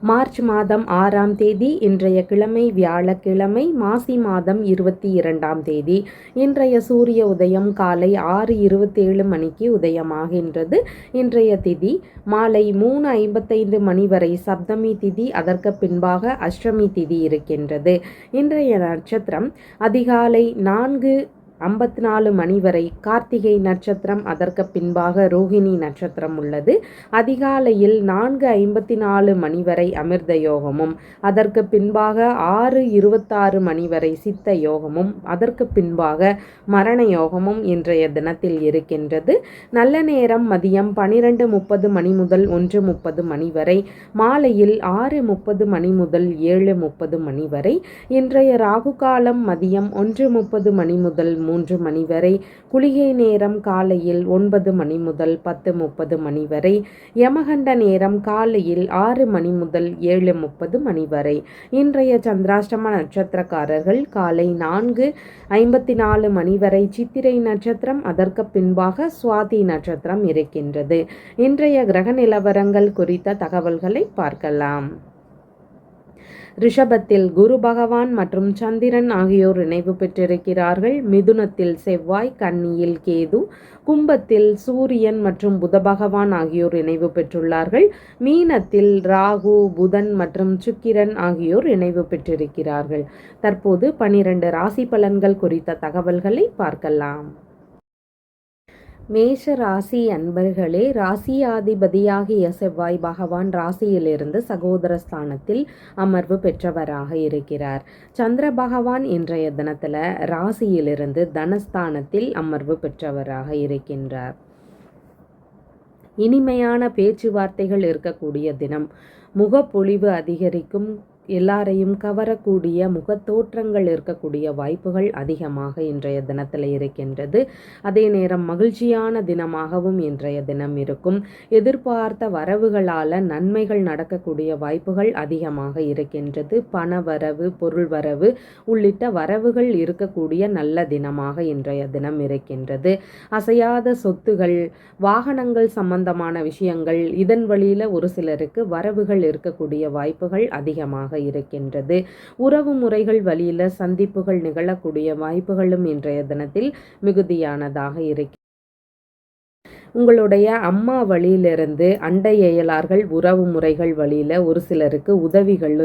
March மாதம் ஆறாம் தேதி இன்றைய கிழமை வியாழக்கிழமை மாசி மாதம் இருபத்தி இரண்டாம் தேதி. இன்றைய சூரிய உதயம் காலை ஆறு இருபத்தேழு மணிக்கு உதயமாகின்றது. இன்றைய திதி மாலை மூணு ஐம்பத்தைந்து மணி வரை சப்தமி திதி அதற்கு பின்பாக அஷ்டமி திதி இருக்கின்றது. இன்றைய நட்சத்திரம் அதிகாலை நான்கு ஐம்பத்தி நாலு மணி வரை கார்த்திகை நட்சத்திரம் அதற்கு பின்பாக ரோஹிணி நட்சத்திரம் உள்ளது. அதிகாலையில் நான்கு ஐம்பத்தி நாலு மணி வரை அமிர்த யோகமும் அதற்கு பின்பாக ஆறு இருபத்தாறு மணி வரை சித்த யோகமும் அதற்கு பின்பாக மரண யோகமும் இன்றைய தினத்தில் இருக்கின்றது. நல்ல நேரம் மதியம் பனிரெண்டு முப்பது மணி முதல் ஒன்று முப்பது மணி வரை மாலையில் ஆறு முப்பது மணி முதல் ஏழு முப்பது மணி வரை. இன்றைய ராகு காலம் மதியம் ஒன்று முப்பது மணி முதல் மூன்று மணி வரை. குளிகை நேரம் காலையில் ஒன்பது மணி முதல் பத்து முப்பது மணி வரை. யமகண்ட நேரம் காலையில் ஆறு மணி முதல் ஏழு முப்பது மணி வரை. இன்றைய சந்திராஷ்டம நட்சத்திரக்காரர்கள் காலை நான்கு ஐம்பத்தி நாலு மணி வரை சித்திரை நட்சத்திரம் அதற்கு பின்பாக சுவாதி நட்சத்திரம் இருக்கின்றது. இன்றைய கிரக நிலவரங்கள் குறித்த தகவல்களை பார்க்கலாம். ரிஷபத்தில் குரு பகவான் மற்றும் சந்திரன் ஆகியோர் இணைவு பெற்றிருக்கிறார்கள். மிதுனத்தில் செவ்வாய் கன்னியில் கேது கும்பத்தில் சூரியன் மற்றும் புத பகவான் ஆகியோர் இணைவு பெற்றுள்ளார்கள். மீனத்தில் ராகு புதன் மற்றும் சுக்கிரன் ஆகியோர் இணைவு பெற்றிருக்கிறார்கள். தற்போது பனிரெண்டு ராசி பலன்கள் குறித்த தகவல்களை பார்க்கலாம். மேஷ ராசி அன்பர்களே ராசியாதிபதியாகிய செவ்வாய் பகவான் ராசியிலிருந்து சகோதர ஸ்தானத்தில் அமர்வு பெற்றவராக இருக்கிறார். சந்திர பகவான் இன்றைய தினத்தில் ராசியிலிருந்து தனஸ்தானத்தில் அமர்வு பெற்றவராக இருக்கின்றார். இனிமையான பேச்சுவார்த்தைகள் இருக்கக்கூடிய தினம். முகப்பொழிவு அதிகரிக்கும் எல்லாரையும் கவரக்கூடிய முகத்தோற்றங்கள் இருக்கக்கூடிய வாய்ப்புகள் அதிகமாக இன்றைய தினத்தில் இருக்கின்றது. அதே நேரம் மகிழ்ச்சியான தினமாகவும் இன்றைய தினம் இருக்கும். எதிர்பார்த்த வரவுகளால் நன்மைகள் நடக்கக்கூடிய வாய்ப்புகள் அதிகமாக இருக்கின்றது. பண வரவு பொருள் வரவு உள்ளிட்ட வரவுகள் இருக்கக்கூடிய நல்ல தினமாக இன்றைய தினம் இருக்கின்றது. அசையாத சொத்துகள் வாகனங்கள் சம்பந்தமான விஷயங்கள் இதன் வழியில் ஒரு சிலருக்கு வரவுகள் இருக்கக்கூடிய வாய்ப்புகள் அதிகமாக இருக்கின்றது. உறவு முறைகள் வழியில் சந்திப்புகள் நிகழக்கூடிய வாய்ப்புகளும் இன்றைய தினத்தில் மிகுதியானதாக இருக்கு உங்களுடைய அம்மா வழியிலிருந்து அண்டை இயலார்கள் உறவு முறைகள் வழியில் ஒரு சிலருக்கு உதவிகள்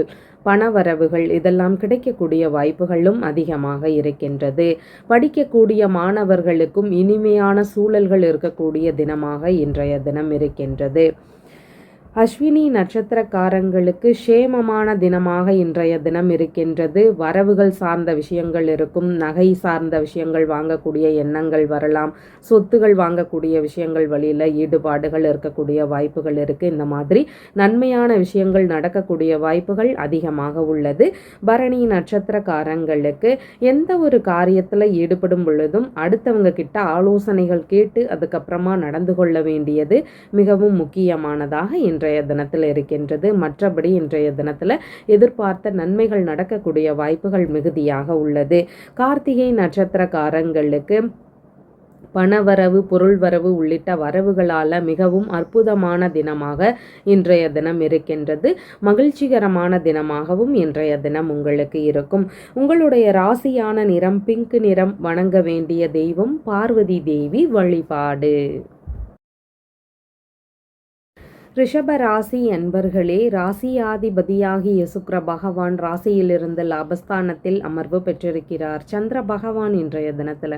பணவரவுகள் இதெல்லாம் கிடைக்கக்கூடிய வாய்ப்புகளும் அதிகமாக இருக்கின்றது. படிக்கக்கூடிய மாணவர்களுக்கும் இனிமையான சூழல்கள் இருக்கக்கூடிய தினமாக இன்றைய தினம் இருக்கின்றது. அஸ்வினி நட்சத்திரக்காரங்களுக்கு க்ஷேமமான தினமாக இன்றைய தினம் இருக்கின்றது. வரவுகள் சார்ந்த விஷயங்கள் இருக்கும். நகை சார்ந்த விஷயங்கள் வாங்கக்கூடிய எண்ணங்கள் வரலாம். சொத்துகள் வாங்கக்கூடிய விஷயங்கள் வழியில் ஈடுபாடுகள் இருக்கக்கூடிய வாய்ப்புகள் இருக்குது இந்த மாதிரி நன்மையான விஷயங்கள் நடக்கக்கூடிய வாய்ப்புகள் அதிகமாக உள்ளது. பரணி நட்சத்திரக்காரங்களுக்கு எந்த ஒரு காரியத்தில் ஈடுபடும் பொழுதும் அடுத்தவங்க கிட்ட ஆலோசனைகள் கேட்டு அதுக்கப்புறமா நடந்து கொள்ள வேண்டியது மிகவும் முக்கியமானதாக இன்று இன்றைய தினத்தில் இருக்கின்றது. மற்றபடி இன்றைய தினத்தில் எதிர்பார்த்த நன்மைகள் நடக்கக்கூடிய வாய்ப்புகள் மிகுதியாக உள்ளது. கார்த்திகை நட்சத்திரக்காரங்களுக்கு பணவரவு பொருள் வரவு உள்ளிட்ட வரவுகளால் மிகவும் அற்புதமான தினமாக இன்றைய தினம் இருக்கின்றது. மகிழ்ச்சிகரமான தினமாகவும் இன்றைய தினம் உங்களுக்கு இருக்கும். உங்களுடைய ராசியான நிறம் பிங்க் நிறம் வணங்க வேண்டிய தெய்வம் பார்வதி தேவி வழிபாடு. ரிஷப ராசி அன்பர்களே ராசியாதிபதியாகிய சுக்ர பகவான் ராசியிலிருந்து லாபஸ்தானத்தில் அமர்வு பெற்றிருக்கிறார். சந்திர பகவான் இன்றைய தினத்தில்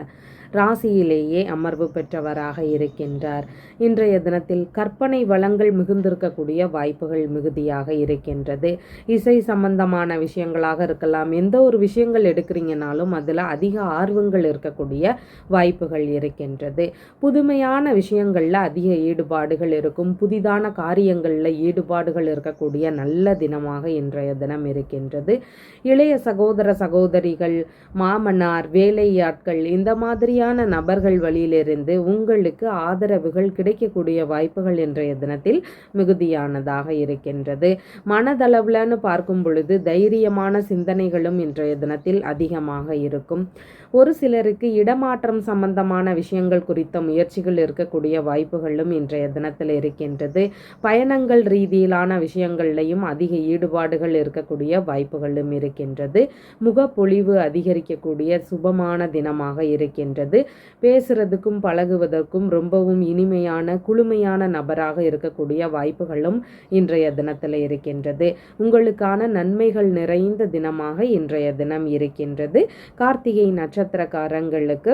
ராசியிலேயே அமர்வு பெற்றவராக இருக்கின்றார். இன்றைய தினத்தில் கற்பனை வளங்கள் மிகுந்திருக்கக்கூடிய வாய்ப்புகள் மிகுதியாக இருக்கின்றது. இசை சம்பந்தமான விஷயங்களாக இருக்கலாம் எந்த ஒரு விஷயங்கள் எடுக்கிறீங்கனாலும் அதில் அதிக ஆர்வங்கள் இருக்கக்கூடிய வாய்ப்புகள் இருக்கின்றது. புதுமையான விஷயங்களில் அதிக ஈடுபாடுகள் இருக்கும் புதிதான காரியங்களில் ஈடுபாடுகள் இருக்கக்கூடிய நல்ல தினமாக இன்றைய தினம் இருக்கின்றது. இளைய சகோதர சகோதரிகள் மாமனார் வேலையாட்கள் இந்த மாதிரி சரியான நபர்கள் வழியிலிருந்து உங்களுக்கு ஆதரவுகள் கிடைக்கக்கூடிய வாய்ப்புகள் இன்றைய தினத்தில் மிகுதியானதாக இருக்கின்றது. மனதளவுலன்னு பார்க்கும் பொழுது தைரியமான சிந்தனைகளும் இன்றைய தினத்தில் அதிகமாக இருக்கும். ஒரு சிலருக்கு இடமாற்றம் சம்பந்தமான விஷயங்கள் குறித்த முயற்சிகள் இருக்கக்கூடிய வாய்ப்புகளும் இன்றைய தினத்தில் இருக்கின்றது. பயணங்கள் ரீதியிலான விஷயங்கள்லையும் அதிக ஈடுபாடுகள் இருக்கக்கூடிய வாய்ப்புகளும் இருக்கின்றது. முகப்பொழிவு அதிகரிக்கக்கூடிய சுபமான தினமாக இருக்கின்றது. பேசுறதுக்கும் பழகுவதற்கும் ரொம்பவும் இனிமையான குளுமையான நபராக இருக்கக்கூடிய வாய்ப்புகளும் இன்றைய தினத்தில் இருக்கின்றது. உங்களுக்கான நன்மைகள் நிறைந்த தினமாக இன்றைய தினம் இருக்கின்றது. கார்த்திகை நட்சத்திரக்காரங்களுக்கு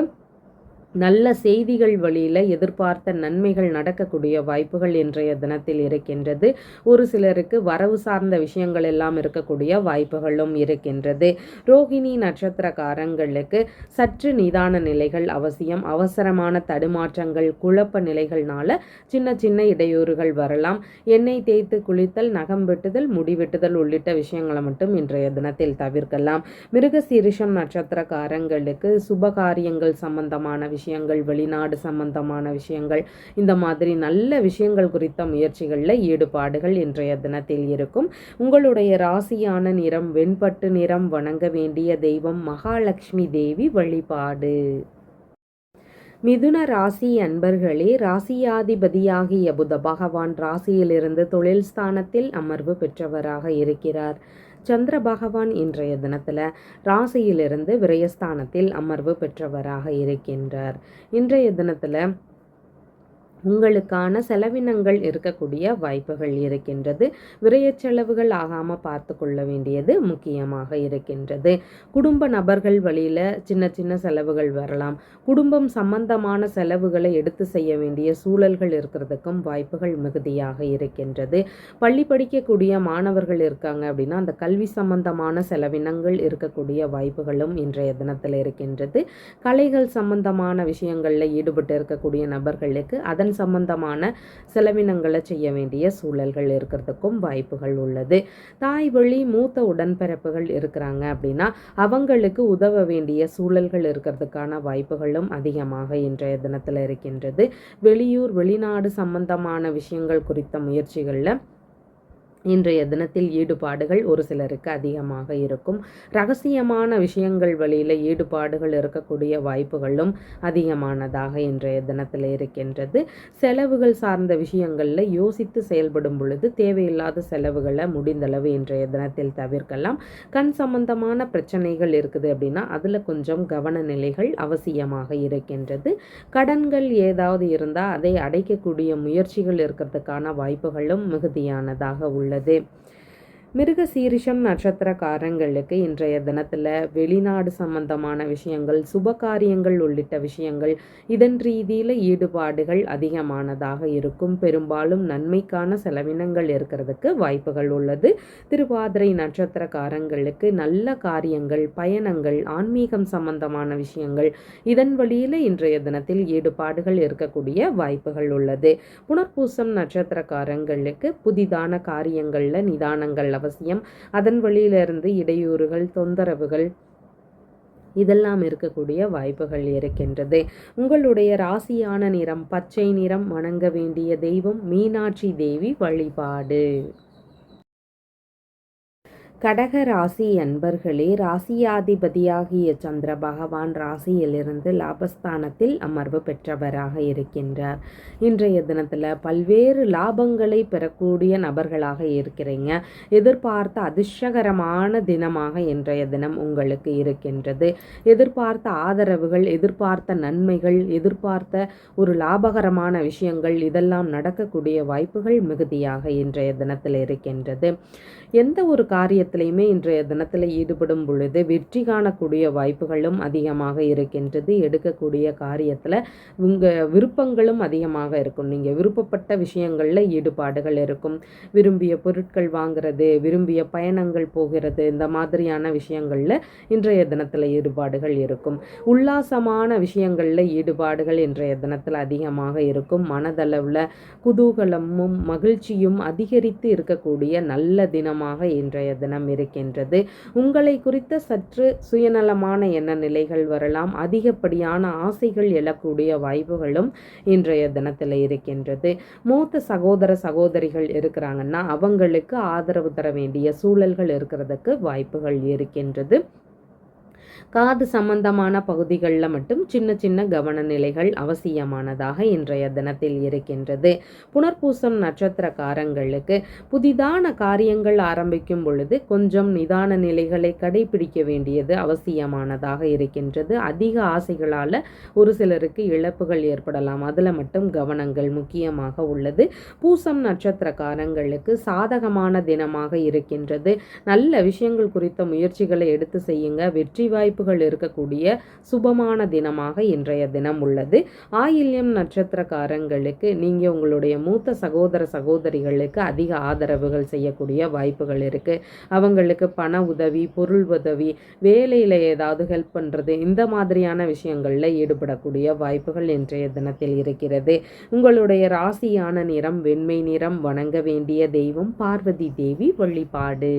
நல்ல செய்திகள் வழியில் எதிர்பார்த்த நன்மைகள் நடக்கக்கூடிய வாய்ப்புகள் இன்றைய தினத்தில் இருக்கின்றது. ஒரு சிலருக்கு வரவு சார்ந்த விஷயங்கள் எல்லாம் இருக்கக்கூடிய வாய்ப்புகளும் இருக்கின்றது. ரோகிணி நட்சத்திரக்காரங்களுக்கு சற்று நிதான நிலைகள் அவசியம். அவசரமான தடுமாற்றங்கள் குழப்ப நிலைகள்னால சின்ன சின்ன இடையூறுகள் வரலாம். எண்ணெய் தேய்த்து குளித்தல் நகம் வெட்டுதல் முடிவெட்டுதல் உள்ளிட்ட விஷயங்களை மட்டும் இன்றைய தினத்தில் தவிர்க்கலாம். மிருகசீரிஷம் நட்சத்திரக்காரங்களுக்கு சுபகாரியங்கள் சம்பந்தமான விஷயங்கள் வெளிநாடு சம்பந்தமான விஷயங்கள் இந்த மாதிரி நல்ல விஷயங்கள் குறித்த முயற்சிகளில் ஈடுபாடுகள் இன்றைய தினத்தில் இருக்கும். உங்களுடைய ராசியான நிறம் வெண்பட்டு நிறம் வணங்க வேண்டிய தெய்வம் மகாலட்சுமி தேவி வழிபாடு. மிதுன ராசி அன்பர்களே ராசியாதிபதியாகிய புத பகவான் ராசியிலிருந்து தொழில் ஸ்தானத்தில் அமர்வு பெற்றவராக இருக்கிறார். சந்திர பகவான் இன்றைய தினத்தில் ராசியிலிருந்து விரயஸ்தானத்தில் அமர்வு பெற்றவராக இருக்கின்றார். இன்றைய தினத்தில் உங்களுக்கான செலவினங்கள் இருக்கக்கூடிய வாய்ப்புகள் இருக்கின்றது. விரைய செலவுகள் ஆகாமல் பார்த்து கொள்ள வேண்டியது முக்கியமாக இருக்கின்றது. குடும்ப நபர்கள் வழியில் சின்ன சின்ன செலவுகள் வரலாம். குடும்பம் சம்பந்தமான செலவுகளை எடுத்து செய்ய வேண்டிய சூழல்கள் இருக்கிறதுக்கும் வாய்ப்புகள் மிகுதியாக இருக்கின்றது. பள்ளி படிக்கக்கூடிய மாணவர்கள் இருக்காங்க அப்படின்னா அந்த கல்வி சம்பந்தமான செலவினங்கள் இருக்கக்கூடிய வாய்ப்புகளும் இன்றைய தினத்தில் இருக்கின்றது. கலைகள் சம்பந்தமான விஷயங்களில் ஈடுபட்டு இருக்கக்கூடிய நபர்களுக்கு அதன் கடன் சம்பந்தமான செலவினங்களை செய்ய வேண்டிய சூழல்கள் இருக்கிறதுக்கும் வாய்ப்புகள் உள்ளது. தாய் வழி மூத்த உடன்பிறப்புகள் இருக்கிறாங்க அப்படின்னா அவங்களுக்கு உதவ வேண்டிய சூழல்கள் இருக்கிறதுக்கான வாய்ப்புகளும் அதிகமாக இன்றைய தினத்தில் இருக்கின்றது. வெளியூர் வெளிநாடு சம்பந்தமான விஷயங்கள் குறித்த முயற்சிகளில் இன்றைய தினத்தில் ஈடுபாடுகள் ஒரு சிலருக்கு அதிகமாக இருக்கும். ரகசியமான விஷயங்கள் வழியில் ஈடுபாடுகள் இருக்கக்கூடிய வாய்ப்புகளும் அதிகமானதாக இன்றைய தினத்தில் இருக்கின்றது. செலவுகள் சார்ந்த விஷயங்களில் யோசித்து செயல்படும் பொழுது தேவையில்லாத செலவுகளை முடிந்தளவு இன்றைய தினத்தில் தவிர்க்கலாம். கண் சம்பந்தமான பிரச்சனைகள் இருக்குது அப்படின்னா அதில் கொஞ்சம் கவன நிலைகள் அவசியமாக இருக்கின்றது. கடன்கள் ஏதாவது இருந்தால் அதை அடைக்கக்கூடிய முயற்சிகள் இருக்கிறதுக்கான வாய்ப்புகளும் மிகுதியானதாக உள்ளது உள்ளது மிருக சீரிஷம் நட்சத்திரக்காரங்களுக்கு இன்றைய தினத்தில் வெளிநாடு சம்பந்தமான விஷயங்கள் சுப காரியங்கள் உள்ளிட்ட விஷயங்கள் இதன் ரீதியில் ஈடுபாடுகள் அதிகமானதாக இருக்கும். பெரும்பாலும் நன்மைக்கான செலவினங்கள் இருக்கிறதுக்கு வாய்ப்புகள் உள்ளது. திருவாதிரை நட்சத்திரக்காரங்களுக்கு நல்ல காரியங்கள் பயணங்கள் ஆன்மீகம் சம்பந்தமான விஷயங்கள் இதன் வழியில் இன்றைய தினத்தில் ஈடுபாடுகள் இருக்கக்கூடிய வாய்ப்புகள் உள்ளது. புனர்பூசம் நட்சத்திரக்காரங்களுக்கு புதிதான காரியங்களில் நிதானங்கள் அவசியம். அதன் வழியிலிருந்து இடையூறுகள் தொந்தரவுகள் இதெல்லாம் இருக்கக்கூடிய வாய்ப்புகள் இருக்கின்றது. உங்களுடைய ராசியான நிறம் பச்சை நிறம் வணங்க வேண்டிய தெய்வம் மீனாட்சி தேவி வழிபாடு. கடக ராசி அன்பர்களே ராசியாதிபதியாகிய சந்திர பகவான் ராசியிலிருந்து லாபஸ்தானத்தில் அமர்வு பெற்றவராக இருக்கின்றார். இன்றைய தினத்தில் பல்வேறு லாபங்களை பெறக்கூடிய நபர்களாக இருக்கிறீங்க. எதிர்பார்த்த அதிர்ஷ்டகரமான தினமாக இன்றைய தினம் உங்களுக்கு இருக்கின்றது. எதிர்பார்த்த ஆதரவுகள் எதிர்பார்த்த நன்மைகள் எதிர்பார்த்த ஒரு லாபகரமான விஷயங்கள் இதெல்லாம் நடக்கக்கூடிய வாய்ப்புகள் மிகுதியாக இன்றைய தினத்தில் இருக்கின்றது. எந்த ஒரு காரியத்தை காரியத்திலையுமே இன்றைய தினத்தில் ஈடுபடும் பொழுது வெற்றி காணக்கூடிய வாய்ப்புகளும் அதிகமாக இருக்கின்றது. எடுக்கக்கூடிய காரியத்தில் உங்கள் விருப்பங்களும் அதிகமாக இருக்கும். நீங்கள் விருப்பப்பட்ட விஷயங்களில் ஈடுபாடுகள் இருக்கும். விரும்பிய பொருட்கள் வாங்குறது விரும்பிய பயணங்கள் போகிறது இந்த மாதிரியான விஷயங்களில் இன்றைய தினத்தில் ஈடுபாடுகள் இருக்கும். உல்லாசமான விஷயங்களில் ஈடுபாடுகள் இன்றைய தினத்தில் அதிகமாக இருக்கும். மனதளவில் குதூகலமும் மகிழ்ச்சியும் அதிகரித்து இருக்கக்கூடிய நல்ல தினமாக இன்றைய தினம் இருக்கின்றது. உங்களை குறித்த சற்று சுயநலமான எண்ண நிலைகள் வரலாம். அதிகப்படியான ஆசைகள் எழக்கூடிய வாய்ப்புகளும் இன்றைய தினத்தில் இருக்கின்றது. மூத்த சகோதர சகோதரிகள் இருக்கிறாங்கன்னா அவங்களுக்கு ஆதரவு தர வேண்டிய சூழல்கள் இருக்கிறதுக்கு வாய்ப்புகள் இருக்கின்றது. காது சம்பந்தமான பகுதிகளில் மட்டும் சின்ன சின்ன கவனநிலைகள் அவசியமானதாக இன்றைய தினத்தில் இருக்கின்றது. புனர்பூசம் நட்சத்திரக்காரங்களுக்கு புதிதான காரியங்கள் ஆரம்பிக்கும் பொழுது கொஞ்சம் நிதான நிலைகளை கடைபிடிக்க வேண்டியது அவசியமானதாக இருக்கின்றது. அதிக ஆசைகளால் ஒரு சிலருக்கு இழப்புகள் ஏற்படலாம். அதில் மட்டும் கவனங்கள் முக்கியமாக உள்ளது. பூசம் நட்சத்திரக்காரங்களுக்கு சாதகமான தினமாக இருக்கின்றது. நல்ல விஷயங்கள் குறித்த முயற்சிகளை எடுத்து செய்யுங்க. வெற்றி வாய்ப்புகள் இருக்கக்கூடிய சுபமான தினமாக இன்றைய தினம் உள்ளது. ஆயில்யம் நட்சத்திரக்காரங்களுக்கு நீங்கள் உங்களுடைய மூத்த சகோதர சகோதரிகளுக்கு அதிக ஆதரவுகள் செய்யக்கூடிய வாய்ப்புகள் இருக்குது அவங்களுக்கு பண உதவி பொருள் உதவி வேலையில் ஏதாவது ஹெல்ப் பண்ணுறது இந்த மாதிரியான விஷயங்களில் ஈடுபடக்கூடிய வாய்ப்புகள் இன்றைய தினத்தில் இருக்கிறது. உங்களுடைய ராசியான நிறம் வெண்மை நிறம் வணங்க வேண்டிய தெய்வம் பார்வதி தேவி வழிபாடு.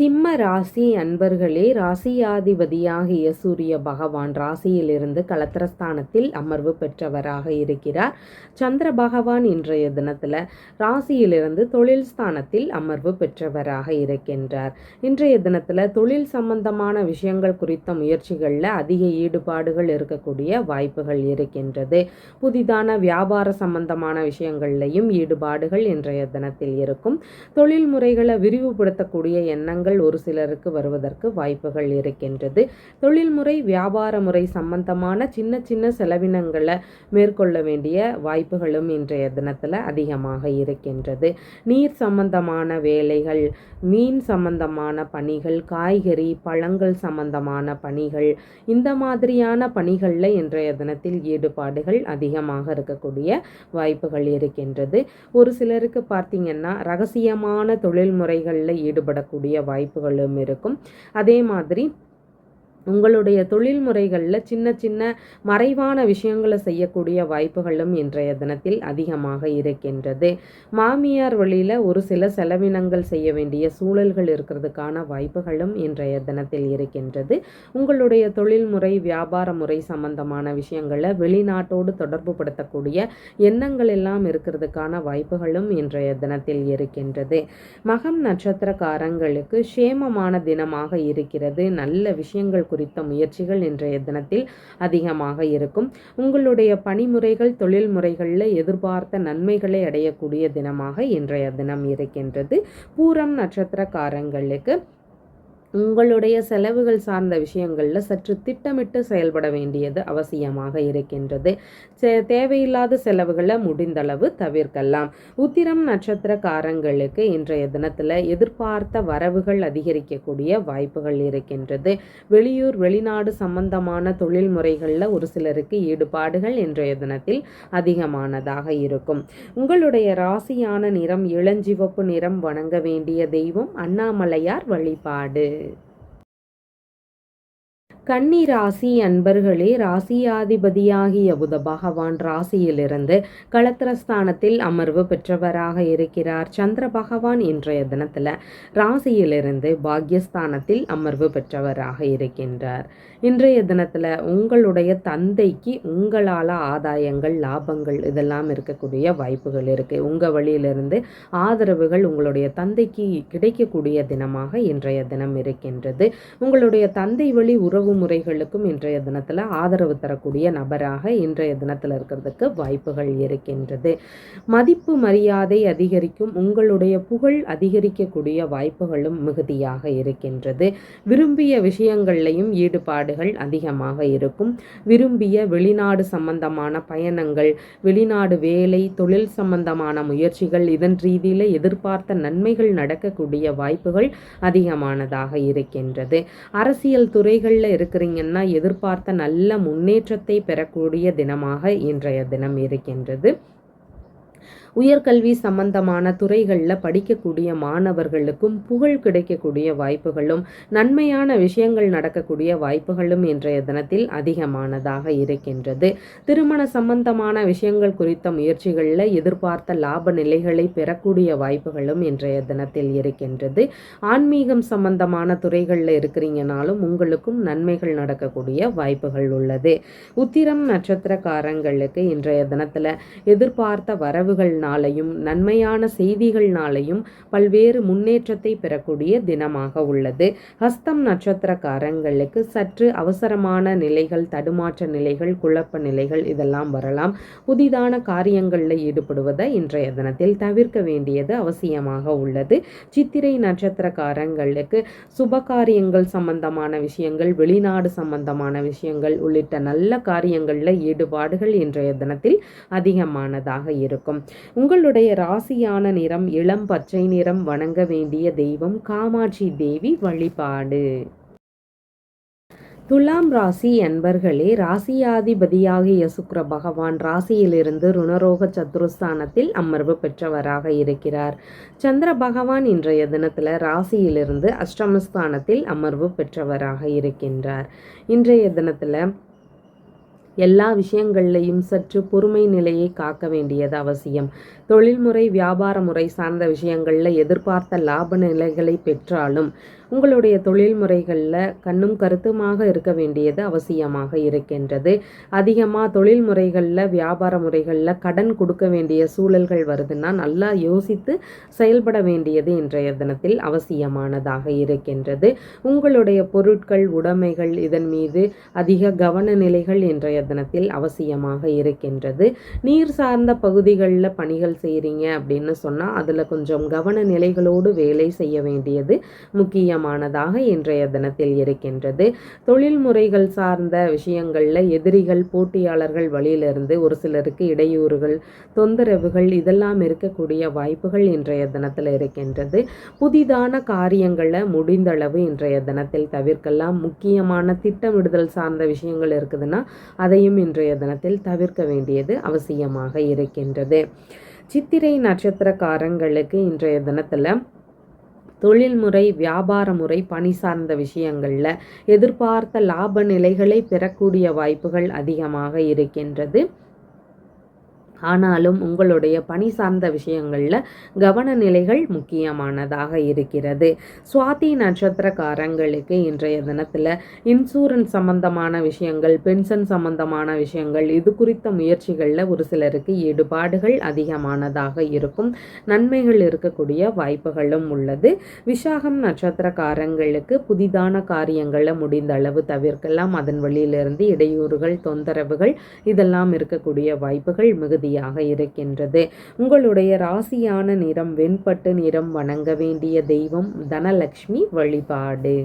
சிம்ம ராசி அன்பர்களே ராசியாதிபதியாகிய சூரிய பகவான் ராசியிலிருந்து கலத்திரஸ்தானத்தில் அமர்வு பெற்றவராக இருக்கிறார். சந்திர பகவான் இன்றைய தினத்தில் ராசியிலிருந்து தொழில் ஸ்தானத்தில் அமர்வு பெற்றவராக இருக்கின்றார். இன்றைய தினத்தில் தொழில் சம்பந்தமான விஷயங்கள் குறித்த முயற்சிகளில் அதிக ஈடுபாடுகள் இருக்கக்கூடிய வாய்ப்புகள் இருக்கின்றது. புதிதான வியாபார சம்பந்தமான விஷயங்கள்லையும் ஈடுபாடுகள் இன்றைய தினத்தில் இருக்கும். தொழில் முறைகளை விரிவுபடுத்தக்கூடிய எண்ணங்கள் மாற்றங்கள் ஒரு சிலருக்கு வருவதற்கு வாய்ப்புகள் இருக்கின்றது. தொழில்முறை வியாபார முறை சம்பந்தமான சின்ன சின்ன செலவினங்களை மேற்கொள்ள வேண்டிய வாய்ப்புகளும் இன்றைய தினத்தில் அதிகமாக இருக்கின்றது. நீர் சம்பந்தமான வேலைகள் மீன் சம்பந்தமான பணிகள் காய்கறி பழங்கள் சம்பந்தமான பணிகள் இந்த மாதிரியான பணிகளில் இன்றைய தினத்தில் ஈடுபாடுகள் அதிகமாக இருக்கக்கூடிய வாய்ப்புகள் இருக்கின்றது. ஒரு சிலருக்கு பார்த்தீங்கன்னா ரகசியமான தொழில் முறைகளில் ஈடுபடக்கூடிய வாய்ப்புகளும் இருக்கும். அதே மாதிரி உங்களுடைய தொழில் முறைகளில் சின்ன சின்ன மறைவான விஷயங்களை செய்யக்கூடிய வாய்ப்புகளும் இன்றைய தினத்தில் அதிகமாக இருக்கின்றது. மாமியார் வழியில் ஒரு சில செலவினங்கள் செய்ய வேண்டிய சூழல்கள் இருக்கிறதுக்கான வாய்ப்புகளும் இன்றைய தினத்தில் இருக்கின்றது. உங்களுடைய தொழில் முறை வியாபார முறை சம்பந்தமான விஷயங்களை வெளிநாட்டோடு தொடர்பு படுத்தக்கூடிய எண்ணங்கள் எல்லாம் இருக்கிறதுக்கான வாய்ப்புகளும் இன்றைய தினத்தில் இருக்கின்றது. மகம் நட்சத்திரக்காரங்களுக்கு சேமமான தினமாக இருக்கிறது. நல்ல விஷயங்கள் குறித்த முயற்சிகள் இன்றைய தினத்தில் அதிகமாக இருக்கும். உங்களுடைய பணிமுறைகள் தொழில் முறைகளில் எதிர்பார்த்த நன்மைகளை அடையக்கூடிய தினமாக இன்றைய தினம் இருக்கின்றது. பூரம் நட்சத்திரக்காரங்களுக்கு உங்களுடைய செலவுகள் சார்ந்த விஷயங்களில் சற்று திட்டமிட்டு செயல்பட வேண்டியது அவசியமாக இருக்கின்றது. தேவையில்லாத செலவுகளை முடிந்தளவு தவிர்க்கலாம். உத்திரம் நட்சத்திரக்காரங்களுக்கு இன்றைய தினத்தில் எதிர்பார்த்த வரவுகள் அதிகரிக்கக்கூடிய வாய்ப்புகள் இருக்கின்றது. வெளியூர் வெளிநாடு சம்பந்தமான தொழில் முறைகளில் ஒரு சிலருக்கு ஈடுபாடுகள் இன்றைய தினத்தில் அதிகமானதாக இருக்கும். உங்களுடைய ராசியான நிறம் இளஞ்சிவப்பு நிறம் வணங்க வேண்டிய தெய்வம் அண்ணாமலையார் வழிபாடு. கன்னி ராசி அன்பர்களே ராசியாதிபதியாகிய புத பகவான் ராசியிலிருந்து களத்திரஸ்தானத்தில் அமர்வு பெற்றவராக இருக்கிறார். சந்திர பகவான் இன்றைய தினத்தில் ராசியிலிருந்து பாக்யஸ்தானத்தில் அமர்வு பெற்றவராக இருக்கின்றார். இன்றைய தினத்தில் உங்களுடைய தந்தைக்கு உங்களால் ஆதாயங்கள் லாபங்கள் இதெல்லாம் இருக்கக்கூடிய வாய்ப்புகள் இருக்குது உங்கள் வழியிலிருந்து ஆதரவுகள் உங்களுடைய தந்தைக்கு கிடைக்கக்கூடிய தினமாக இன்றைய தினம் இருக்கின்றது. உங்களுடைய தந்தை வழி உறவு முறைகளுக்கும் இன்றைய தினத்தில் ஆதரவு தரக்கூடிய நபராக இன்றைய தினத்தில் இருக்கிறதுக்கு வாய்ப்புகள் இருக்கின்றது. மதிப்பு மரியாதை அதிகரிக்கும் உங்களுடைய புகழ் அதிகரிக்கக்கூடிய வாய்ப்புகளும் மிகுதியாக இருக்கின்றது. விரும்பிய விஷயங்கள்லையும் ஈடுபாடு ஈடுபாடுகள் அதிகமாக இருக்கும். விரும்பிய வெளிநாடு சம்பந்தமான பயணங்கள் வெளிநாடு வேலை தொழில் சம்பந்தமான முயற்சிகள் இதன் ரீதியில் எதிர்பார்த்த நன்மைகள் நடக்கக்கூடிய வாய்ப்புகள் அதிகமானதாக இருக்கின்றது. அரசியல் துறைகளில் இருக்கிறீங்கன்னா எதிர்பார்த்த நல்ல முன்னேற்றத்தை பெறக்கூடிய தினமாக இன்றைய தினம் இருக்கின்றது. உயர்கல்வி சம்பந்தமான துறைகளில் படிக்கக்கூடிய மாணவர்களுக்கும் புகழ் கிடைக்கக்கூடிய வாய்ப்புகளும் நன்மையான விஷயங்கள் நடக்கக்கூடிய வாய்ப்புகளும் இன்றைய தினத்தில் அதிகமானதாக இருக்கின்றது. திருமண சம்பந்தமான விஷயங்கள் குறித்த முயற்சிகளில் எதிர்பார்த்த லாப நிலைகளை பெறக்கூடிய வாய்ப்புகளும் இன்றைய தினத்தில் இருக்கின்றது. ஆன்மீகம் சம்பந்தமான துறைகளில் இருக்கிறீங்கனாலும் உங்களுக்கும் நன்மைகள் நடக்கக்கூடிய வாய்ப்புகள் உள்ளது. உத்திரம் நட்சத்திரக்காரங்களுக்கு இன்றைய தினத்தில் எதிர்பார்த்த வரவுகள் நாளையும் நன்மையான செய்திகள்னாலையும் பல்வேறு முன்னேற்றத்தை பெறக்கூடிய தினமாக உள்ளது. ஹஸ்தம் நட்சத்திரக்காரங்களுக்கு சற்று அவசரமான நிலைகள் தடுமாற்ற நிலைகள் குழப்ப நிலைகள் இதெல்லாம் வரலாம். புதிதான காரியங்களில் ஈடுபடுவதை இன்றைய தினத்தில் தவிர்க்க வேண்டியது அவசியமாக உள்ளது. சித்திரை நட்சத்திரக்காரங்களுக்கு சுப காரியங்கள் சம்பந்தமான விஷயங்கள் வெளிநாடு சம்பந்தமான விஷயங்கள் உள்ளிட்ட நல்ல காரியங்களில் ஈடுபாடுகள் இன்றைய தினத்தில் அதிகமானதாக இருக்கும். உங்களுடைய ராசியான நிறம் இளம் பச்சை நிறம் வணங்க வேண்டிய தெய்வம் காமாட்சி தேவி வழிபாடு. துலாம் ராசி அன்பர்களே ராசியாதிபதியாகிய சுக்ர பகவான் ராசியிலிருந்து ருணரோக சத்ருஸ்தானத்தில் அமர்வு பெற்றவராக இருக்கிறார். சந்திர பகவான் இன்றைய தினத்தில் ராசியிலிருந்து அஷ்டமஸ்தானத்தில் அமர்வு பெற்றவராக இருக்கின்றார். இன்றைய தினத்தில் எல்லா விஷயங்கள்லையும் சற்று பொறுமை நிலையை காக்க வேண்டியது அவசியம். தொழில்முறை வியாபார முறை சார்ந்த விஷயங்களில் எதிர்பார்த்த லாப நிலைகளை பெற்றாலும் உங்களுடைய தொழில் முறைகளில் கண்ணும் கருத்துமாக இருக்க வேண்டியது அவசியமாக இருக்கின்றது. அதிகமாக தொழில் முறைகளில் வியாபார முறைகளில் கடன் கொடுக்க வேண்டிய சூழல்கள் வருதுன்னா நல்லா யோசித்து செயல்பட வேண்டியது இன்றைய தினத்தில் அவசியமானதாக இருக்கின்றது. உங்களுடைய பொருட்கள் உடைமைகள் இதன் மீது அதிக கவன நிலைகள் இன்றைய தினத்தில் அவசியமாக இருக்கின்றது. நீர் சார்ந்த பகுதிகளில் பணிகள் செய்கிறீங்க அப்படின்னு சொன்னால் அதில் கொஞ்சம் கவன நிலைகளோடு வேலை செய்ய வேண்டியது முக்கியம் முக்கியமானதாக இன்றைய தினத்தில் இருக்கின்றது. தொழில் முறைகள் சார்ந்த விஷயங்களில் எதிரிகள் போட்டியாளர்கள் வழியிலிருந்து ஒரு சிலருக்கு இடையூறுகள் தொந்தரவுகள் இதெல்லாம் இருக்கக்கூடிய வாய்ப்புகள் இன்றைய தினத்தில் இருக்கின்றது. புதிதான காரியங்களை முடிந்தளவு இன்றைய தினத்தில் தவிர்க்கலாம். முக்கியமான திட்டமிடுதல் சார்ந்த விஷயங்கள் இருக்குதுன்னா அதையும் இன்றைய தினத்தில் தவிர்க்க வேண்டியது அவசியமாக இருக்கின்றது. சித்திரை நட்சத்திரக்காரங்களுக்கு இன்றைய தினத்தில் தொழில்முறை வியாபார முறை பணி சார்ந்த விஷயங்களில் எதிர்பார்த்த லாப நிலைகளை பெறக்கூடிய வாய்ப்புகள் அதிகமாக இருக்கின்றது. ஆனாலும் உங்களுடைய பணி சார்ந்த விஷயங்களில் கவன நிலைகள் முக்கியமானதாக இருக்கிறது. சுவாதி நட்சத்திரக்காரங்களுக்கு இன்றைய தினத்தில் இன்சூரன்ஸ் சம்பந்தமான விஷயங்கள் பென்ஷன் சம்பந்தமான விஷயங்கள் இது குறித்த முயற்சிகளில் ஒரு சிலருக்கு ஈடுபாடுகள் அதிகமானதாக இருக்கும். நன்மைகள் இருக்கக்கூடிய வாய்ப்புகளும் உள்ளது. விசாகம் நட்சத்திரக்காரங்களுக்கு புதிதான காரியங்களை முடிந்த அளவு தவிர்க்கலாம். அதன் வழியிலிருந்து இடையூறுகள் தொந்தரவுகள் இதெல்லாம் இருக்கக்கூடிய வாய்ப்புகள் மிகுதி ராசியாக இருக்கின்றது. உங்களுடைய ராசியான நிறம் வெண்பட்டு நிறம் வணங்க வேண்டிய தெய்வம் தனலக்ஷ்மி வழிபாடு.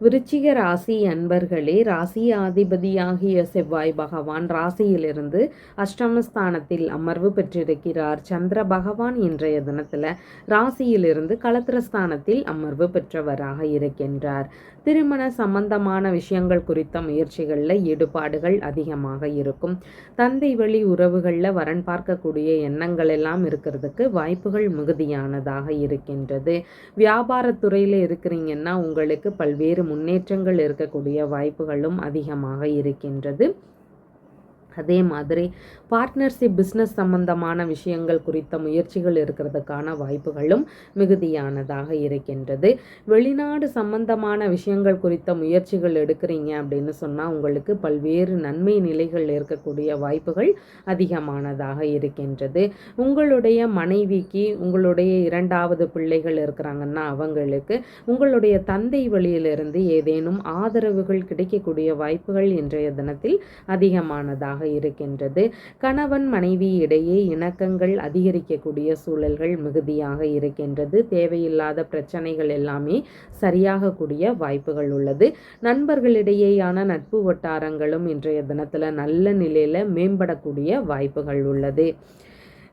விருச்சிக ராசி அன்பர்களே ராசியாதிபதியாகிய செவ்வாய் பகவான் ராசியிலிருந்து அஷ்டமஸ்தானத்தில் அமர்வு பெற்றிருக்கிறார். சந்திர பகவான் இன்றைய தினத்தில் ராசியிலிருந்து கலத்திரஸ்தானத்தில் அமர்வு பெற்றவராக இருக்கின்றார். திருமண சம்பந்தமான விஷயங்கள் குறித்த முயற்சிகளில் ஈடுபாடுகள் அதிகமாக இருக்கும். தந்தை வழி உறவுகளில் வரன் பார்க்கக்கூடிய எண்ணங்கள் எல்லாம் இருக்கிறதுக்கு வாய்ப்புகள் மிகுதியானதாக இருக்கின்றது. வியாபாரத்துறையில் இருக்கிறீங்கன்னா உங்களுக்கு பல்வேறு முன்னேற்றங்கள் இருக்கக்கூடிய வாய்ப்புகளும் அதிகமாக இருக்கின்றது. அதே மாதிரி பார்ட்னர்ஷிப் பிஸ்னஸ் சம்பந்தமான விஷயங்கள் குறித்த முயற்சிகள் இருக்கிறதுக்கான வாய்ப்புகளும் மிகுதியானதாக இருக்கின்றது. வெளிநாடு சம்பந்தமான விஷயங்கள் குறித்த முயற்சிகள் எடுக்கிறீங்க அப்படின்னு சொன்னால் உங்களுக்கு பல்வேறு நன்மை நிலைகள் இருக்கக்கூடிய வாய்ப்புகள் அதிகமானதாக இருக்கின்றது. உங்களுடைய மனைவிக்கு உங்களுடைய இரண்டாவது பிள்ளைகள் இருக்கிறாங்கன்னா அவங்களுக்கு உங்களுடைய தந்தை வழியிலிருந்து ஏதேனும் ஆதரவுகள் கிடைக்கக்கூடிய வாய்ப்புகள் இன்றைய தினத்தில் அதிகமானதாக இருக்கின்றது. கணவன் மனைவி இடையே இணக்கங்கள் அதிகரிக்கக்கூடிய சூழல்கள் மிகுதியாக இருக்கின்றது. தேவையில்லாத பிரச்சனைகள் எல்லாமே சரியாகக்கூடிய வாய்ப்புகள் உள்ளது. நண்பர்களிடையேயான நட்பு வட்டாரங்களும் இன்றைய தினத்தில் நல்ல நிலையில் மேம்படக்கூடிய வாய்ப்புகள் உள்ளது.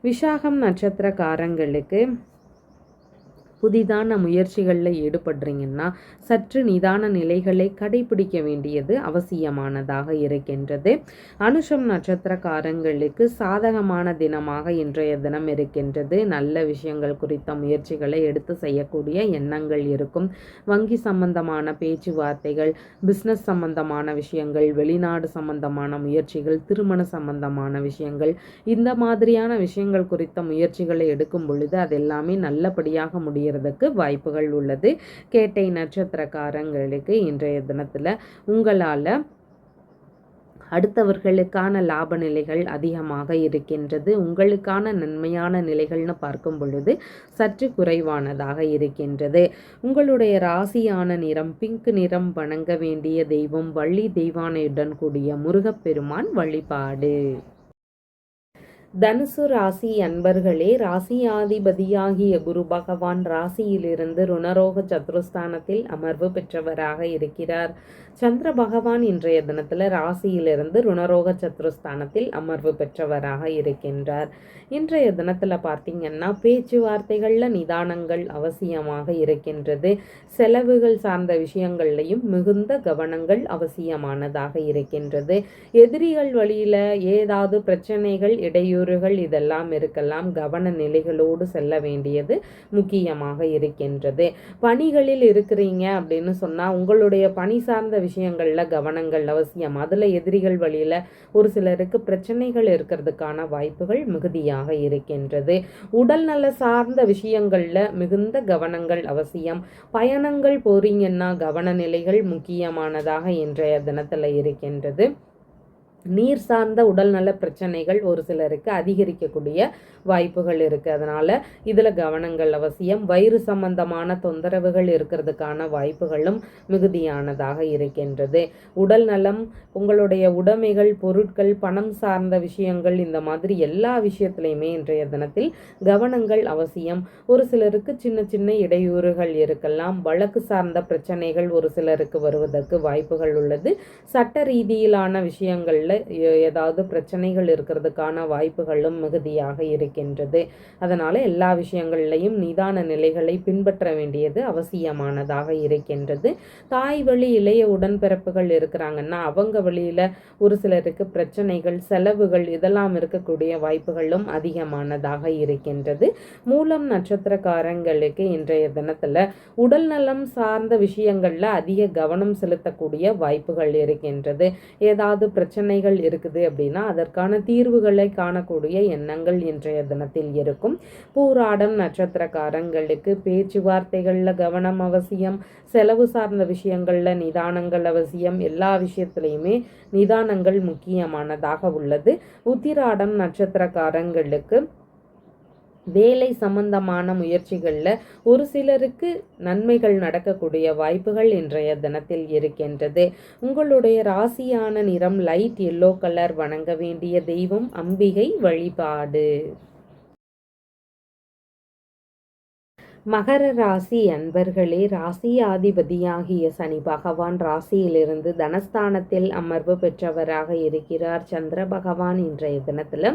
விஷாகம் நட்சத்திரக்காரங்களுக்கு புதிதான முயற்சிகளில் ஈடுபடுறீங்கன்னா சற்று நிதான நிலைகளை கடைபிடிக்க வேண்டியது அவசியமானதாக இருக்கின்றது. அனுஷம் நட்சத்திரக்காரங்களுக்கு சாதகமான தினமாக இன்றைய தினம் இருக்கின்றது. நல்ல விஷயங்கள் குறித்த முயற்சிகளை எடுத்து செய்யக்கூடிய எண்ணங்கள் இருக்கும். வங்கி சம்பந்தமான பேச்சுவார்த்தைகள் பிஸ்னஸ் சம்பந்தமான விஷயங்கள் வெளிநாடு சம்பந்தமான முயற்சிகள் திருமண சம்பந்தமான விஷயங்கள் இந்த மாதிரியான விஷயங்கள் குறித்த முயற்சிகளை எடுக்கும் பொழுது அதெல்லாமே நல்லபடியாக முடியும் அமைகிறதுக்கு வாய்ப்புகள் உள்ளது. கேட்டை நட்சத்திரக்காரங்களுக்கு இன்றைய தினத்தில் உங்களால் அடுத்தவர்களுக்கான லாப நிலைகள் அதிகமாக இருக்கின்றது. உங்களுக்கான நன்மையான நிலைகள்னு பார்க்கும் பொழுது சற்று குறைவானதாக இருக்கின்றது. உங்களுடைய ராசியான நிறம் பிங்க் நிறம் வணங்க வேண்டிய தெய்வம் வள்ளி தெய்வானையுடன் கூடிய முருகப்பெருமான் வழிபாடு. தனுசு ராசி அன்பர்களே ராசியாதிபதியாகிய குரு பகவான் ராசியிலிருந்து ருணரோக சத்ருஸ்தானத்தில் அமர்வு பெற்றவராக இருக்கிறார். சந்திர பகவான் இன்றைய தினத்தில் ராசியிலிருந்து ருணரோக சத்ருஸ்தானத்தில் அமர்வு பெற்றவராக இருக்கின்றார். இன்றைய தினத்தில் பார்த்தீங்கன்னா பேச்சுவார்த்தைகளில் நிதானங்கள் அவசியமாக இருக்கின்றது. செலவுகள் சார்ந்த விஷயங்கள்லையும் மிகுந்த கவனங்கள் அவசியமானதாக இருக்கின்றது. எதிரிகள் வழியில் ஏதாவது பிரச்சனைகள் இடையூறு இடையூறுகள் இதெல்லாம் இருக்கலாம். கவன நிலைகளோடு செல்ல வேண்டியது முக்கியமாக இருக்கின்றது. பணிகளில் இருக்கிறீங்க அப்படின்னு சொன்னால் உங்களுடைய பணி சார்ந்த விஷயங்களில் கவனங்கள் அவசியம். அதில் எதிரிகள் வழியில் ஒரு சிலருக்கு பிரச்சனைகள் இருக்கிறதுக்கான வாய்ப்புகள் மிகுதியாக இருக்கின்றது. உடல்நல சார்ந்த விஷயங்களில் மிகுந்த கவனங்கள் அவசியம். பயணங்கள் போறீங்கன்னா கவன நிலைகள் முக்கியமானதாக இன்றைய தினத்தில் இருக்கின்றது. நீர் சார்ந்த உடல்நல பிரச்சனைகள் ஒரு சிலருக்கு அதிகரிக்கக்கூடிய வாய்ப்புகள் இருக்குது அதனால் இதில் கவனங்கள் அவசியம். வயிறு சம்பந்தமான தொந்தரவுகள் இருக்கிறதுக்கான வாய்ப்புகளும் மிகுதியானதாக இருக்கின்றது. உடல் நலம் உங்களுடைய உடைமைகள் பொருட்கள் பணம் சார்ந்த விஷயங்கள் இந்த மாதிரி எல்லா விஷயத்துலையுமே இன்றைய தினத்தில் கவனங்கள் அவசியம். ஒரு சிலருக்கு சின்ன சின்ன இடையூறுகள் இருக்கலாம். வழக்கு சார்ந்த பிரச்சனைகள் ஒரு சிலருக்கு வருவதற்கு வாய்ப்புகள் உள்ளது. சட்ட ரீதியிலான விஷயங்கள் விஷயங்களில் ஏதாவது பிரச்சனைகள் இருக்கிறதுக்கான வாய்ப்புகளும் மிகுதியாக இருக்கின்றது. அதனால் எல்லா விஷயங்கள்லையும் நிதான நிலைகளை பின்பற்ற வேண்டியது அவசியமானதாக இருக்கின்றது. தாய் வழி இளைய உடன்பிறப்புகள் இருக்கிறாங்கன்னா அவங்க வழியில் ஒரு சிலருக்கு பிரச்சனைகள் செலவுகள் இதெல்லாம் இருக்கக்கூடிய வாய்ப்புகளும் அதிகமானதாக இருக்கின்றது. மூலம் நட்சத்திரக்காரங்களுக்கு இன்றைய தினத்தில் உடல் நலம் சார்ந்த விஷயங்களில் அதிக கவனம் செலுத்தக்கூடிய வாய்ப்புகள் இருக்கின்றது. ஏதாவது பிரச்சனை பிரச்சனைகள் இருக்குது அப்படின்னா அதற்கான தீர்வுகளை காணக்கூடிய எண்ணங்கள் இன்றைய தினத்தில் இருக்கும். பூராடம் நட்சத்திரக்காரங்களுக்கு பேச்சுவார்த்தைகளில் கவனம் அவசியம் செலவு சார்ந்த விஷயங்களில் நிதானங்கள் அவசியம் எல்லா விஷயத்துலையுமே நிதானங்கள் முக்கியமானதாக உள்ளது. உத்திராடம் நட்சத்திரக்காரங்களுக்கு வேலை சம்பந்தமான முயற்சிகளில் ஒரு சிலருக்கு நன்மைகள் நடக்கக்கூடிய வாய்ப்புகள் இன்றைய தினத்தில் இருக்கின்றது. உங்களுடைய ராசியான நிறம் லைட் எல்லோ கலர் வணங்க வேண்டிய தெய்வம் அம்பிகை வழிபாடு. மகர ராசி அன்பர்களே ராசி ஆதிபதியாகிய சனி பகவான் ராசியிலிருந்து தனஸ்தானத்தில் அமர்வு பெற்றவராக இருக்கிறார். சந்திர பகவான் இன்றைய தினத்தில்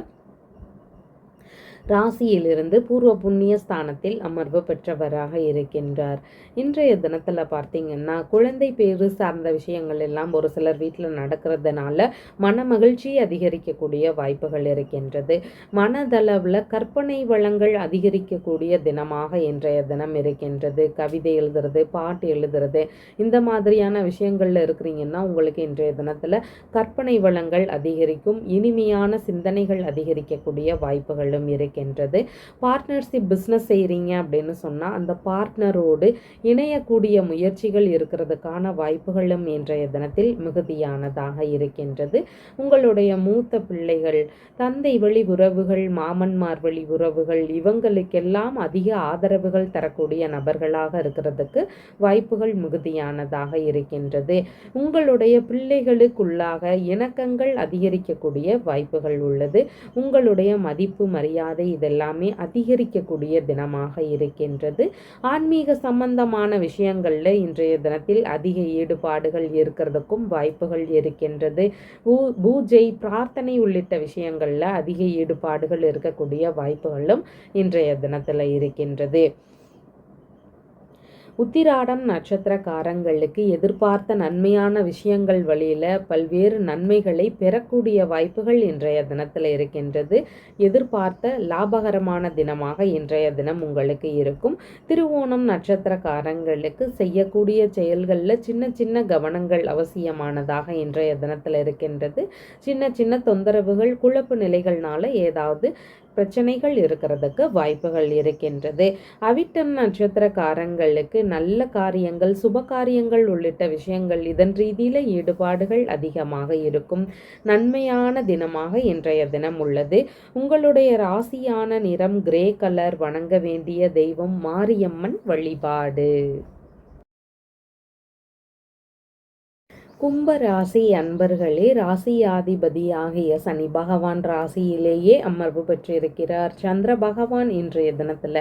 ராசியிலிருந்து பூர்வ புண்ணிய ஸ்தானத்தில் அமர்வு பெற்றவராக இருக்கின்றார். இன்றைய தினத்தில் பார்த்தீங்கன்னா குழந்தை பேரு சார்ந்த விஷயங்கள் எல்லாம் ஒரு சிலர் வீட்டில் நடக்கிறதுனால மன மகிழ்ச்சி அதிகரிக்கக்கூடிய வாய்ப்புகள் இருக்கின்றது. மனதளவில் கற்பனை வளங்கள் அதிகரிக்கக்கூடிய தினமாக இன்றைய தினம் இருக்கின்றது. கவிதை எழுதுறது பாட்டு எழுதுறது இந்த மாதிரியான விஷயங்களில் இருக்கிறீங்கன்னா உங்களுக்கு இன்றைய தினத்தில் கற்பனை வளங்கள் அதிகரிக்கும் இனிமையான சிந்தனைகள் அதிகரிக்கக்கூடிய வாய்ப்புகளும் இருக்கின்றது பார்ட்னர்ஷிப் பிஸ்னஸ் செய்கிறீங்க அப்படின்னு சொன்னால் அந்த பார்ட்னரோடு இணையக்கூடிய முயற்சிகள் இருக்கிறதுக்கான வாய்ப்புகளும் இன்றைய தினத்தில் மிகுதியானதாக இருக்கின்றது. உங்களுடைய மூத்த பிள்ளைகள் தந்தை வழி உறவுகள் மாமன்மார் வழி உறவுகள் இவங்களுக்கெல்லாம் அதிக ஆதரவுகள் தரக்கூடிய நபர்களாக இருக்கிறதுக்கு வாய்ப்புகள் மிகுதியானதாக இருக்கின்றது. உங்களுடைய பிள்ளைகளுக்குள்ளாக இணக்கங்கள் அதிகரிக்கக்கூடிய வாய்ப்புகள் உள்ளது. உங்களுடைய மதிப்பு மரியாதை இதெல்லாமே அதிகரிக்கக்கூடிய தினமாக இருக்கின்றது. ஆன்மீக சம்பந்தமான விஷயங்களில் இன்றைய தினத்தில் அதிக ஈடுபாடுகள் இருக்கிறதுக்கும் வாய்ப்புகள் இருக்கின்றது. பூ பூஜை பிரார்த்தனை உள்ளிட்ட விஷயங்களில் அதிக ஈடுபாடுகள் இருக்கக்கூடிய வாய்ப்புகளும் இன்றைய தினத்தில் இருக்கின்றது. உத்திராடம் நட்சத்திரக்காரங்களுக்கு எதிர்பார்த்த நன்மையான விஷயங்கள் வழியில் பல்வேறு நன்மைகளை பெறக்கூடிய வாய்ப்புகள் இன்றைய தினத்தில் இருக்கின்றது. எதிர்பார்த்த லாபகரமான தினமாக இன்றைய தினம் உங்களுக்கு இருக்கும். திருவோணம் நட்சத்திரக்காரங்களுக்கு செய்யக்கூடிய செயல்களில் சின்ன சின்ன கவனங்கள் அவசியமானதாக இன்றைய தினத்தில் இருக்கின்றது. சின்ன சின்ன தொந்தரவுகள் குழப்பு நிலைகள்னால ஏதாவது பிரச்சனைகள் இருக்கிறதுக்கு வாய்ப்புகள் இருக்கின்றது. அவிட்டம் நட்சத்திரக்காரங்களுக்கு நல்ல காரியங்கள் சுப காரியங்கள் உள்ளிட்ட விஷயங்கள் இதன் ரீதியில் ஈடுபாடுகள் அதிகமாக இருக்கும். நன்மையான தினமாக இன்றைய தினம் உள்ளது. உங்களுடைய ராசியான நிறம் கிரே கலர் வணங்க வேண்டிய தெய்வம் மாரியம்மன் வழிபாடு. கும்ப ராசி அன்பர்களே ராசியாதிபதியாகிய சனி பகவான் ராசியிலேயே அமர்வு பெற்றிருக்கிறார். சந்திர பகவான் இன்றைய தினத்தில்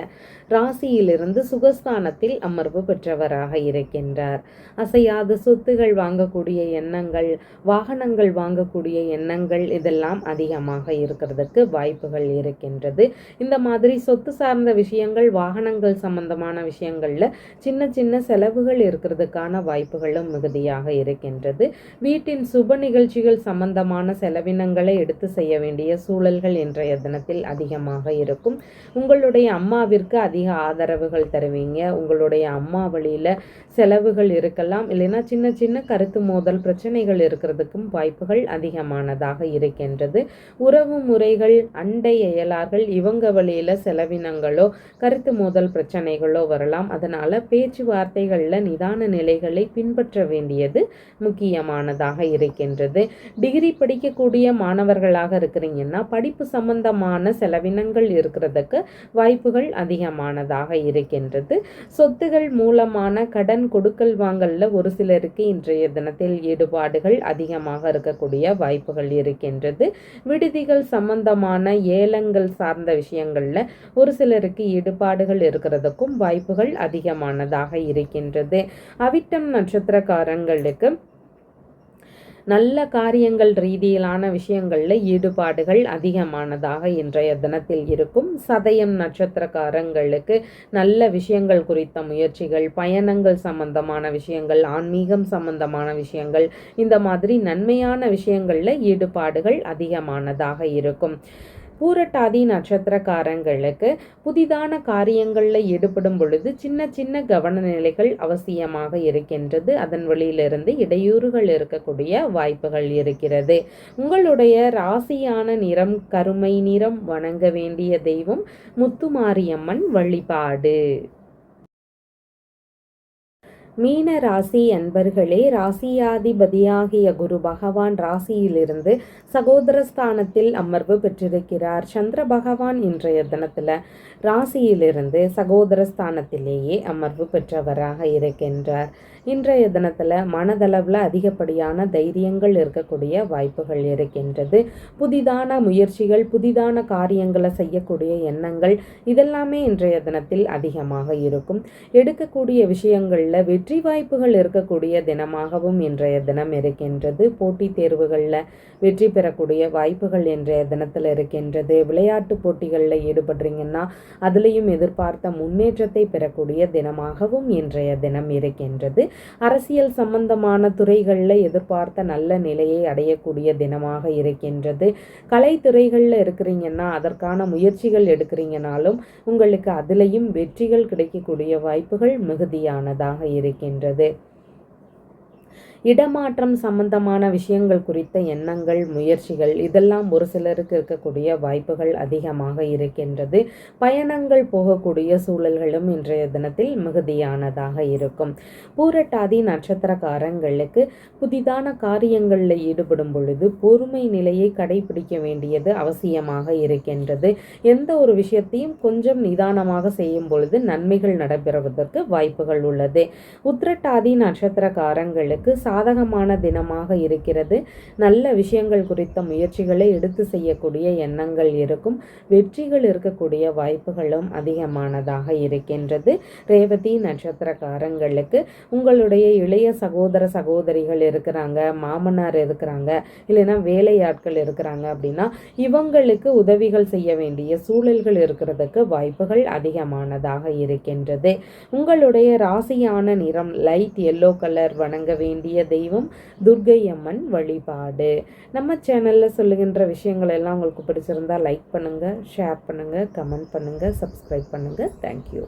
ராசியிலிருந்து சுகஸ்தானத்தில் அமர்வு பெற்றவராக இருக்கின்றார். அசையாத சொத்துகள் வாங்கக்கூடிய எண்ணங்கள் வாகனங்கள் வாங்கக்கூடிய எண்ணங்கள் இதெல்லாம் அதிகமாக இருக்கிறதுக்கு வாய்ப்புகள் இருக்கின்றது. இந்த மாதிரி சொத்து சார்ந்த விஷயங்கள் வாகனங்கள் சம்பந்தமான விஷயங்களில் சின்ன சின்ன செலவுகள் இருக்கிறதுக்கான வாய்ப்புகளும் மிகுதியாக இருக்கின்றது. வருகிறது வீட்டின் சுப நிகழ்ச்சிகள் சம்பந்தமான செலவினங்களை எடுத்து செய்ய வேண்டிய சூழல்கள் இன்றைய தினத்தில் அதிகமாக இருக்கும். உங்களுடைய அம்மாவிற்கு அதிக ஆதரவுகள் தருவீங்க. உங்களுடைய அம்மா வழியில் செலவுகள் இருக்கலாம். இல்லைன்னா சின்ன சின்ன கருத்து மோதல் பிரச்சனைகள் இருக்கிறதுக்கும் வாய்ப்புகள் அதிகமானதாக இருக்கின்றது. உறவு முறைகள் அண்டை இயலார்கள் இவங்க வழியில் செலவினங்களோ கருத்து மோதல் பிரச்சனைகளோ வரலாம். அதனால் பேச்சுவார்த்தைகளில் நிதான நிலைகளை பின்பற்ற வேண்டியது முக்கிய முக்கியமானதாக இருக்கின்றது. டிகிரி படிக்கக்கூடிய மாணவர்களாக இருக்கிறீங்கன்னா படிப்பு சம்பந்தமான செலவினங்கள் இருக்கிறதுக்கு வாய்ப்புகள் அதிகமானதாக இருக்கின்றது. சொத்துகள் மூலமான கடன் கொடுக்கல் வாங்கல்ல ஒரு சிலருக்கு இன்றைய தினத்தில் ஈடுபாடுகள் அதிகமாக இருக்கக்கூடிய வாய்ப்புகள் இருக்கின்றது. விடுதிகள் சம்பந்தமான ஏலங்கள் சார்ந்த விஷயங்கள்ல ஒரு சிலருக்கு ஈடுபாடுகள் இருக்கிறதுக்கும் வாய்ப்புகள் அதிகமானதாக இருக்கின்றது. அவிட்டம் நட்சத்திரக்காரங்களுக்கு நல்ல காரியங்கள் ரீதியிலான விஷயங்களில் ஈடுபாடுகள் அதிகமானதாக இன்றைய தினத்தில் இருக்கும். சதயம் நட்சத்திரக்காரங்களுக்கு நல்ல விஷயங்கள் குறித்த முயற்சிகள் பயணங்கள் சம்பந்தமான விஷயங்கள் ஆன்மீகம் சம்பந்தமான விஷயங்கள் இந்த மாதிரி நன்மையான விஷயங்களில் ஈடுபாடுகள் அதிகமானதாக இருக்கும். பூரட்டாதி நட்சத்திரக்காரங்களுக்கு புதிதான காரியங்களில் ஈடுபடும் பொழுது சின்ன சின்ன கவனநிலைகள் அவசியமாக இருக்கின்றது. அதன் வழியிலிருந்து இடையூறுகள் இருக்கக்கூடிய வாய்ப்புகள் இருக்கிறது. உங்களுடைய ராசியான நிறம் கருமை நிறம் வணங்க வேண்டிய தெய்வம் முத்துமாரியம்மன் வழிபாடு. மீன ராசி அன்பர்களே ராசியாதிபதியாகிய குரு பகவான் ராசியிலிருந்து சகோதரஸ்தானத்தில் அமர்வு பெற்றிருக்கிறார். சந்திர பகவான் இன்றைய தினத்தில் ராசியிலிருந்து சகோதரஸ்தானத்திலேயே அமர்வு பெற்றவராக இருக்கின்றார். இன்றைய தினத்தில் மனதளவில் அதிகப்படியான தைரியங்கள் இருக்கக்கூடிய வாய்ப்புகள் இருக்கின்றது. புதிதான முயற்சிகள் புதிதான காரியங்களை செய்யக்கூடிய எண்ணங்கள் இதெல்லாமே இன்றைய தினத்தில் அதிகமாக இருக்கும். எடுக்கக்கூடிய விஷயங்களில் வெற்றி வாய்ப்புகள் இருக்கக்கூடிய தினமாகவும் இன்றைய தினம் இருக்கின்றது. போட்டித் தேர்வுகளில் வெற்றி பெறக்கூடிய வாய்ப்புகள் இன்றைய தினத்தில் இருக்கின்றது. விளையாட்டு போட்டிகளில் ஈடுபடுறீங்கன்னா அதுலேயும் எதிர்பார்த்த முன்னேற்றத்தை பெறக்கூடிய தினமாகவும் இன்றைய தினம் இருக்கின்றது. அரசியல் சம்பந்தமான துறைகளில் எதிர்பார்த்த நல்ல நிலையை அடையக்கூடிய தினமாக இருக்கின்றது. கலைத்துறைகளில் இருக்கிறீங்கன்னா அதற்கான முயற்சிகள் எடுக்கிறீங்கனாலும் உங்களுக்கு அதுலேயும் வெற்றிகள் கிடைக்கக்கூடிய வாய்ப்புகள் மிகுதியானதாக இருக்கின்றது. இடமாற்றம் சம்பந்தமான விஷயங்கள் குறித்த எண்ணங்கள் முயற்சிகள் இதெல்லாம் ஒரு சிலருக்கு இருக்கக்கூடிய வாய்ப்புகள் அதிகமாக இருக்கின்றது. பயணங்கள் போகக்கூடிய சூழல்களும் இன்றைய தினத்தில் மிகுதியானதாக இருக்கும். பூரட்டாதி நட்சத்திரக்காரங்களுக்கு புதிதான காரியங்களில் ஈடுபடும் பொழுது பொறுமை நிலையை கடைபிடிக்க வேண்டியது அவசியமாக இருக்கின்றது. எந்த ஒரு விஷயத்தையும் கொஞ்சம் நிதானமாக செய்யும் பொழுது நன்மைகள் நடைபெறுவதற்கு வாய்ப்புகள் உள்ளது. உத்திரட்டாதி நட்சத்திரக்காரங்களுக்கு சாதகமான தினமாக இருக்கிறது. நல்ல விஷயங்கள் குறித்த முயற்சிகளை எடுத்து செய்யக்கூடிய எண்ணங்கள் இருக்கும். வெற்றிகள் இருக்கக்கூடிய வாய்ப்புகளும் அதிகமானதாக இருக்கின்றது. ரேவதி நட்சத்திரக்காரங்களுக்கு உங்களுடைய இளைய சகோதர சகோதரிகள் இருக்கிறாங்க மாமனார் இருக்கிறாங்க இல்லைன்னா வேலையாட்கள் இருக்கிறாங்க அப்படின்னா இவங்களுக்கு உதவிகள் செய்ய வேண்டிய சூழல்கள் இருக்கிறதுக்கு வாய்ப்புகள் அதிகமானதாக இருக்கின்றது. உங்களுடைய ராசியான நிறம் லைட் எல்லோ கலர் வணங்க வேண்டிய தெய்வம் துர்கை அம்மன் வழிபாடு. நம்ம சேனலில் சொல்லுகின்ற விஷயங்கள் எல்லாம் உங்களுக்கு பிடிச்சிருந்தா லைக் பண்ணுங்கள் ஷேர் பண்ணுங்கள் கமெண்ட் பண்ணுங்கள் சப்ஸ்கிரைப் பண்ணுங்கள் தேங்க்யூ